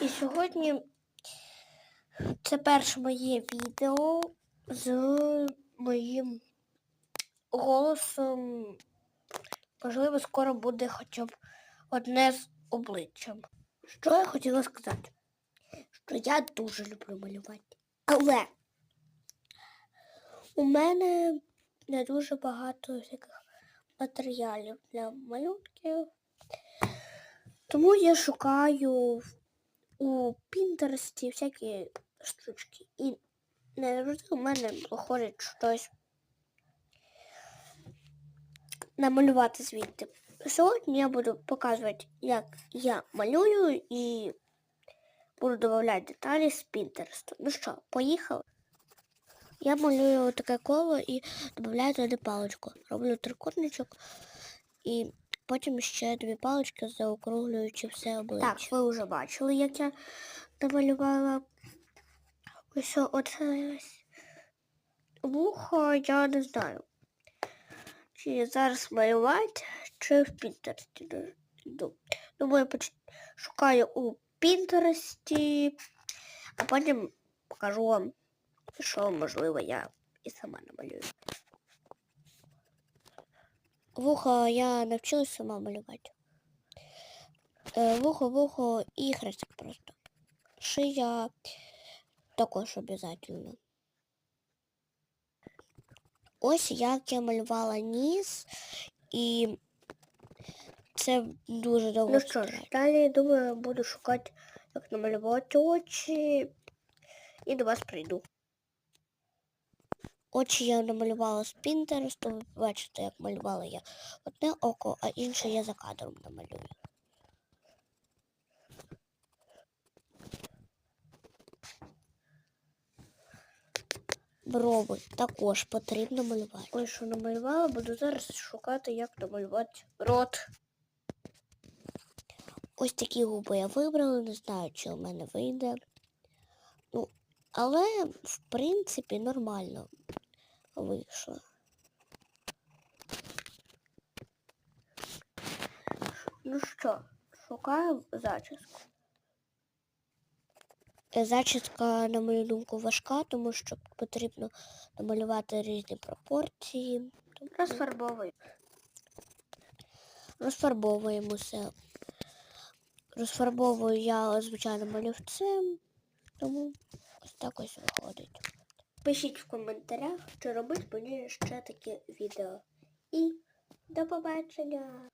І сьогодні це перше моє відео з моїм голосом. Можливо, скоро буде хоча б одне з обличчям. Що я хотіла сказати? Що я дуже люблю малювати. Але у мене не дуже багато всяких матеріалів для малюнків. Тому я шукаю у Пінтересті всякі штучки. І не завжди у мене виходить щось намалювати звідти. Сьогодні я буду показувати, як я малюю і буду додавати деталі з Пінтересту. Ну що, поїхали? Я малюю таке коло і додаю туди паличку. Роблю трикутничок і потім ще дві палички, заокруглюючи все обличчя. Так, ви вже бачили, як я намалювала ось оце. Вухо я не знаю. Чи зараз малювати, чи в Пінтересті йду. Думаю, поч- шукаю у Пінтересті, а потім покажу вам, що, можливо, я і сама намалюю. Вухо я навчилась сама малювати. Е, Вухо, вухо і хрестик просто. Шия також обов'язково. Ось як я малювала ніс, і це дуже довго. Ну що ж, далі, думаю, буду шукати, як намалювати очі. І до вас прийду. Очі я намалювала з Пінтересту, ви бачите, як малювала я одне око, а інше я за кадром намалюю. Брови також потрібно малювати. Ось що намалювала, буду зараз шукати, як намалювати рот. Ось такі губи я вибрала, не знаю, чи у мене вийде. Ну, але, в принципі, нормально вийшло. Ну що, шукаю зачіску. Е, Зачіска, на мою думку, важка, тому що потрібно намалювати різні пропорції. Тому Розфарбовую. Розфарбовуємо все. Розфарбовую я, звичайно, малювцем, тому ось так ось виходить. Пишіть в коментарях, чи робить мені ще таке відео. І до побачення!